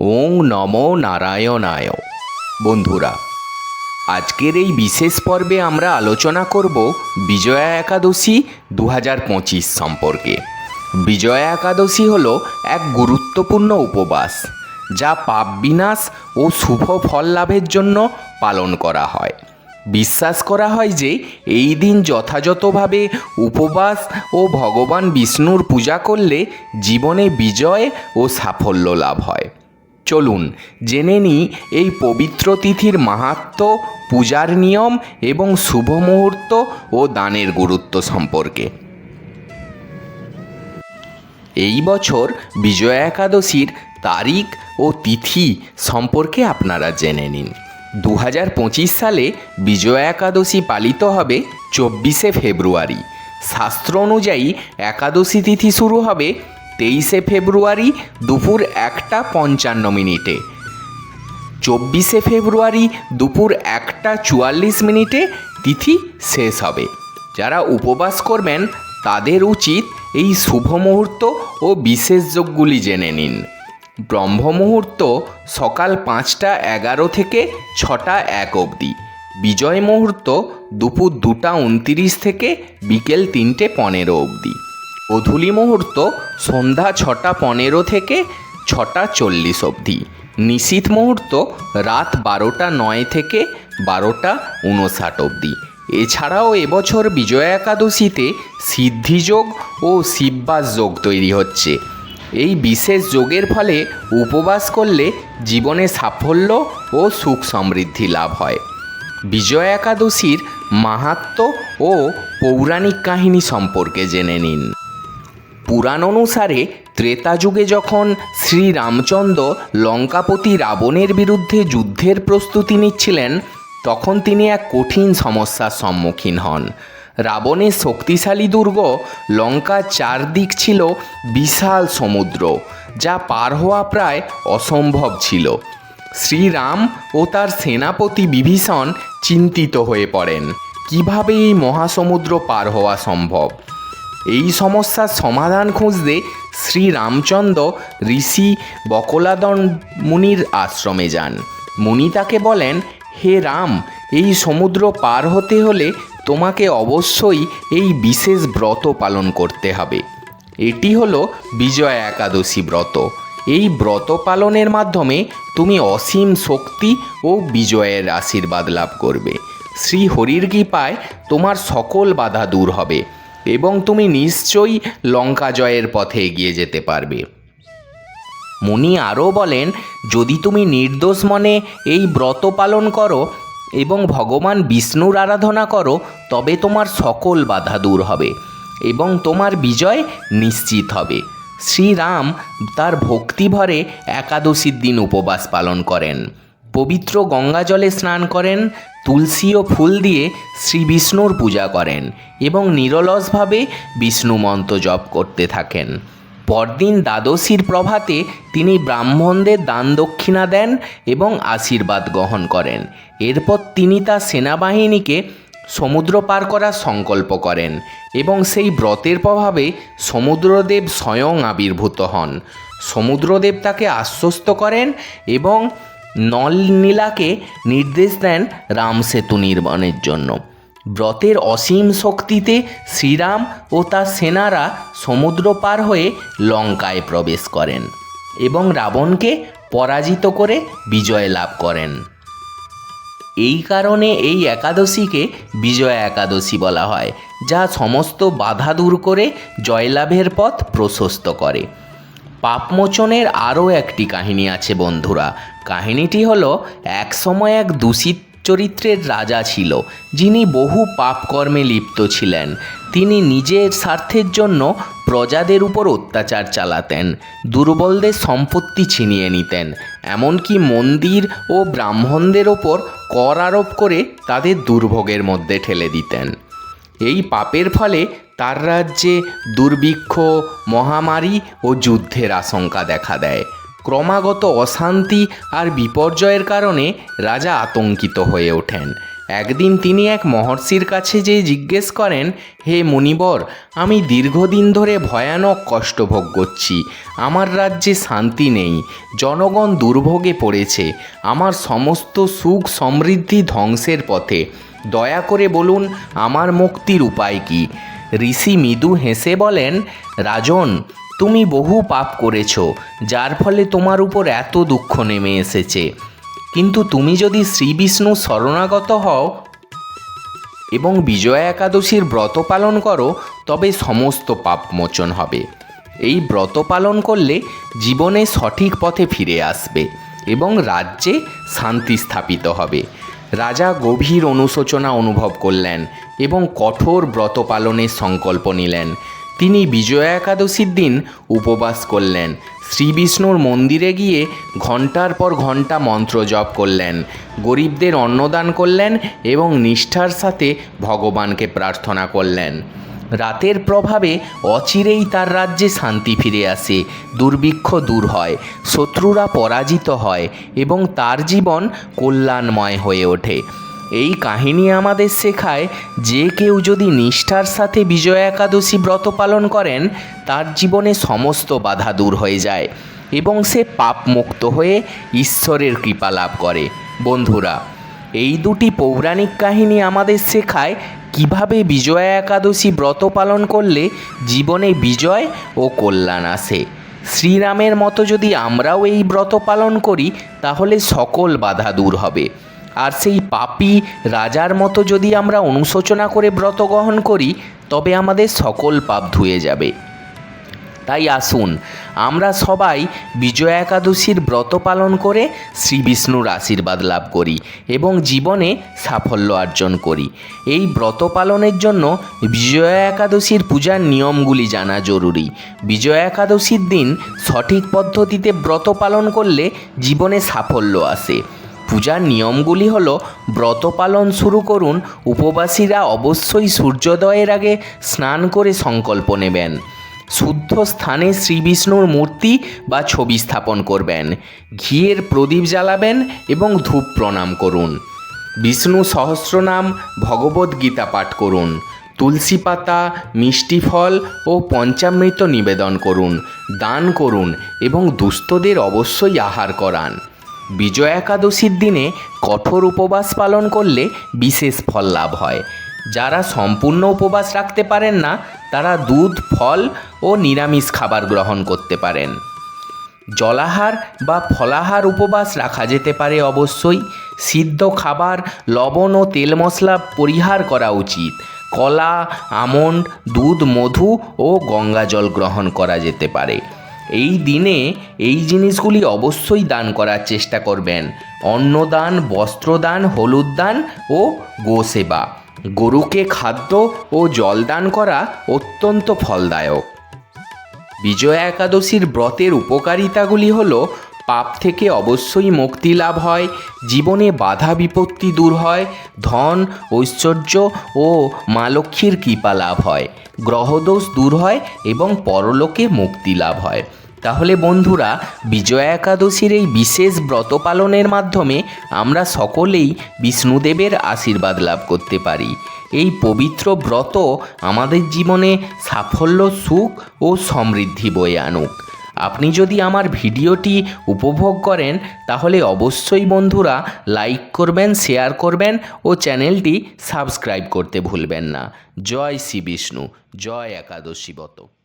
ওং নমো নারায়ণায়। বন্ধুরা, আজকের এই বিশেষ পর্বে আমরা আলোচনা করব বিজয়া একাদশী দু পঁচিশ সম্পর্কে। বিজয়া একাদশী হল এক গুরুত্বপূর্ণ উপবাস, যা পাপ বিনাশ ও শুভ ফল লাভের জন্য পালন করা হয়। বিশ্বাস করা হয় যে এই দিন যথাযথভাবে উপবাস ও ভগবান বিষ্ণুর পূজা করলে জীবনে বিজয় ও সাফল্য লাভ হয়। চলুন, জেনে নিই এই পবিত্র তিথির মাহাত্ম্য পূজার নিয়ম এবং শুভ মুহূর্ত ও দানের গুরুত্ব সম্পর্কে। এই বছর বিজয়া একাদশীর তারিখ ও তিথি সম্পর্কে আপনারা জেনে নিন। দু হাজার পঁচিশ সালে বিজয়া একাদশী পালিত হবে চব্বিশে ফেব্রুয়ারি। শাস্ত্র অনুযায়ী একাদশী তিথি শুরু হবে তেইশে ফেব্রুয়ারি দুপুর একটা পঞ্চান্ন মিনিটে। চব্বিশে ফেব্রুয়ারি দুপুর একটা চুয়াল্লিশ মিনিটে তিথি শেষ হবে। যারা উপবাস করবেন, তাদের উচিত এই শুভ মুহূর্ত ও বিশেষ যোগগুলি জেনে নিন। ব্রহ্ম মুহূর্ত সকাল পাঁচটা এগারো থেকে ছটা এক অবধি। বিজয় মুহূর্ত দুপুর দুটা উনতিরিশ থেকে বিকেল তিনটে পনেরো অবধি। অধুলি মুহূর্ত সন্ধ্যা ছটা পনেরো থেকে ছটা চল্লিশ অবধি। নিশীথ মুহূর্ত রাত বারোটা নয় থেকে বারোটা উনষাট অবধি। এছাড়াও এবছর বিজয়া একাদশীতে সিদ্ধিযোগ ও শিববাস যোগ তৈরি হচ্ছে। এই বিশেষ যোগের ফলে উপবাস করলে জীবনে সাফল্য ও সুখ সমৃদ্ধি লাভ হয়। বিজয়া একাদশীর মাহাত্ম্য ও পৌরাণিক কাহিনী সম্পর্কে জেনে নিন। পুরাণ অনুসারে ত্রেতা যুগে যখন শ্রী রামচন্দ্র লঙ্কাপতি রাবণের বিরুদ্ধে যুদ্ধের প্রস্তুতি নিচ্ছিলেন, তখন তিনি এক কঠিন সমস্যার সম্মুখীন হন। রাবণের শক্তিশালী দুর্গ, লঙ্কার চারদিক ছিল বিশাল সমুদ্র, যা পার হওয়া প্রায় অসম্ভব ছিল। শ্রীরাম ও তার সেনাপতি বিভীষণ চিন্তিত হয়ে পড়েন, কীভাবে এই মহাসমুদ্র পার হওয়া সম্ভব? এই সমস্যার সমাধান খুঁজতে শ্রী রামচন্দ্র ঋষি বকলাদন মুনির আশ্রমে যান। মুনি তাকে বলেন, হে রাম, এই সমুদ্র পার হতে হলে তোমাকে অবশ্যই এই বিশেষ ব্রত পালন করতে হবে। এটি হলো বিজয়া একাদশী ব্রত। এই ব্রত পালনের মাধ্যমে তুমি অসীম শক্তি ও বিজয়ের আশীর্বাদ লাভ করবে। শ্রী হরির কৃপায় তোমার সকল বাধা দূর হবে। এবং তুমি নিশ্চয়ই লঙ্কা জয়ের পথে এগিয়ে যেতে পারবে। মুনি আরও বলেন, যদি তুমি নির্দোষ মনে এই ব্রত পালন করো এবং ভগবান বিষ্ণুর আরাধনা করো, তবে তোমার সকল বাধা দূর হবে এবং তোমার বিজয় নিশ্চিত হবে। শ্রীরাম তার ভক্তিভরে একাদশীর দিন উপবাস পালন করেন। পবিত্র গঙ্গা জলে স্নান করেন তুলসী ও ফুল দিয়ে শ্রী বিষ্ণুর পূজা করেন এবং নিরলসভাবে বিষ্ণু মন্ত্র জপ করতে থাকেন। পরদিন দ্বাদশীর প্রভাতে তিনি ব্রাহ্মণদের দান দক্ষিণা দেন এবং আশীর্বাদ গ্রহণ করেন। এরপর তিনি তার সেনাবাহিনীকে সমুদ্র পার করার সংকল্প করেন এবং সেই ব্রতের প্রভাবে সমুদ্রদেব স্বয়ং আবির্ভূত হন। সমুদ্রদেব তাকে আশ্বস্ত করেন এবং নল নীলাকে নির্দেশ দেন রাম সেতু নির্মাণের জন্য। ব্রতের অসীম শক্তিতে শ্রীরাম ও তার সেনারা সমুদ্র পার হয়ে লঙ্কায় প্রবেশ করেন এবং রাবণকে পরাজিত করে বিজয় লাভ করেন। এই কারণে এই একাদশীকে বিজয়া একাদশী বলা হয়, যা সমস্ত বাধা দূর করে জয়লাভের পথ প্রশস্ত করে। পাপমোচনের আরও একটি কাহিনী আছে বন্ধুরা কাহিনীটি হলো, এক সময় এক দূষিত চরিত্রের রাজা ছিল, যিনি বহু পাপকর্মে লিপ্ত ছিলেন। তিনি নিজের স্বার্থের জন্য প্রজাদের উপর অত্যাচার চালাতেন, দুর্বলদের সম্পত্তি ছিনিয়ে নিতেন, এমনকি মন্দির ও ব্রাহ্মণদের ওপর কর আরোপ করে তাদের দুর্ভোগের মধ্যে ঠেলে দিতেন। এই পাপের ফলে তার রাজ্যে দুর্ভিক্ষ, মহামারী ও যুদ্ধের আশঙ্কা দেখা দেয়। ক্রমাগত অশান্তি আর বিপর্যয়ের কারণে রাজা আতঙ্কিত হয়ে ওঠেন। একদিন তিনি এক মহর্ষির কাছে যেয়ে জিজ্ঞেস করেন, হে মুনিবর, আমি দীর্ঘদিন ধরে ভয়ানক কষ্ট ভোগ করছি। আমার রাজ্যে শান্তি নেই। জনগণ দুর্ভোগে পড়েছে। আমার সমস্ত সুখ সমৃদ্ধি ধ্বংসের পথে। দয়া করে বলুন, আমার মুক্তির উপায় কি? ঋষি মৃদু হেসে বলেন, রাজন তুমি বহু পাপ করেছ, যার ফলে তোমার উপর এত দুঃখ নেমে এসেছে। কিন্তু তুমি যদি শ্রীবিষ্ণু শরণাগত হও এবং বিজয়া একাদশীর ব্রত পালন করো, তবে সমস্ত পাপ মোচন হবে। এই ব্রত পালন করলে জীবনে সঠিক পথে ফিরে আসবে এবং রাজ্যে শান্তি স্থাপিত হবে। রাজা গভীর অনুশোচনা অনুভব করলেন এবং কঠোর ব্রত পালনের সংকল্প নিলেন। তিনি বিজয়া একাদশীর দিন উপবাস করলেন। শ্রী বিষ্ণুর মন্দিরে গিয়ে ঘণ্টার পর ঘণ্টা মন্ত্র জপ করলেন। গরিবদের অন্নদান করলেন এবং নিষ্ঠার সাথে ভগবানকে প্রার্থনা করলেন। রাতের প্রভাবে অচিরেই তার রাজ্যে শান্তি ফিরে আসে, দুর্ভিক্ষ দূর হয়, শত্রুরা পরাজিত হয় এবং তার জীবন কল্যাণময় হয়ে ওঠে। এই কাহিনী আমাদের শেখায় যে কেউ যদি নিষ্ঠার সাথে বিজয়া একাদশী ব্রত পালন করেন, তার জীবনে সমস্ত বাধা দূর হয়ে যায় এবং সে পাপ মুক্ত হয়ে ঈশ্বরের কৃপা লাভ করে। বন্ধুরা, এই দুটি পৌরাণিক কাহিনী আমাদের শেখায় কীভাবে বিজয়া একাদশী ব্রত পালন করলে জীবনে বিজয় ও কল্যাণ আসে। শ্রীরামের মতো যদি আমরাও এই ব্রত পালন করি, তাহলে সকল বাধা দূর হবে। আর সেই পাপী রাজার মতো যদি আমরা অনুশোচনা করে ব্রত গ্রহণ করি, তবে আমাদের সকল পাপ ধুয়ে যাবে। তাই আসুন, আমরা সবাই বিজয়া একাদশীর ব্রত পালন করে শ্রী বিষ্ণুর আশীর্বাদ লাভ করি এবং জীবনে সাফল্য অর্জন করি। এই ব্রত পালনের জন্য বিজয়া একাদশীর পূজার নিয়মগুলি জানা জরুরি। বিজয়া একাদশীর দিন সঠিক পদ্ধতিতে ব্রত পালন করলে জীবনে সাফল্য আসে। পূজার নিয়মগুলি হল, ব্রত পালন শুরু করুন, উপবাসীরা অবশ্যই সূর্যোদয়ের আগে স্নান করে সংকল্প নেবেন। শুদ্ধ স্থানে শ্রী বিষ্ণুর মূর্তি বা ছবি স্থাপন করবেন। ঘিয়ের প্রদীপ জ্বালাবেন এবং ধূপ প্রণাম করুন। বিষ্ণু সহস্রনাম ভগবদ্ গীতা পাঠ করুন। তুলসী পাতা, মিষ্টি ফল ও পঞ্চামৃত নিবেদন করুন, দান করুন এবং দুস্থদের অবশ্যই আহার করান। বিজয়া একাদশীর দিনে কঠোর উপবাস পালন করলে বিশেষ ফল লাভ হয়। যারা সম্পূর্ণ উপবাস রাখতে পারেন না, তারা দুধ, ফল ও নিরামিষ খাবার গ্রহণ করতে পারেন। জলাহার বা ফলাহার উপবাস রাখা যেতে পারে অবশ্যই। সিদ্ধ খাবার, লবণ ও তেল মশলা পরিহার করা উচিত। কলা, আমন্ড, দুধ, মধু ও গঙ্গা জল গ্রহণ করা যেতে পারে। এই দিনে এই জিনিসগুলি অবশ্যই দান করার চেষ্টা করবেন। অন্নদান, বস্ত্রদান হলুদ দান ও গোসেবা। গরুকে খাদ্য ও জল দান করা অত্যন্ত ফলদায়ক। বিজয়া একাদশীর ব্রতের উপকারিতাগুলি হল পাপ থেকে অবশ্যই মুক্তি লাভ হয়, জীবনে বাধা বিপত্তি দূর হয়, ধন, ঐশ্বর্য ও মা লক্ষ্মীর কৃপা লাভ হয়, গ্রহদোষ দূর হয় এবং পরলোকে মুক্তি লাভ হয়। তাহলে বন্ধুরা, বিজয়া একাদশীর এই বিশেষ ব্রত পালনের মাধ্যমে আমরা সকলেই বিষ্ণুদেবের আশীর্বাদ লাভ করতে পারি। এই পবিত্র ব্রত আমাদের জীবনে সাফল্য, সুখ ও সমৃদ্ধি বয়ে আনুক। আপনি যদি আমার ভিডিওটি উপভোগ করেন, তাহলে অবশ্যই বন্ধুরা লাইক করবেন, শেয়ার করবেন ও চ্যানেলটি সাবস্ক্রাইব করতে ভুলবেন না। জয় শ্রী বিষ্ণু, জয় একাদশী ব্রত।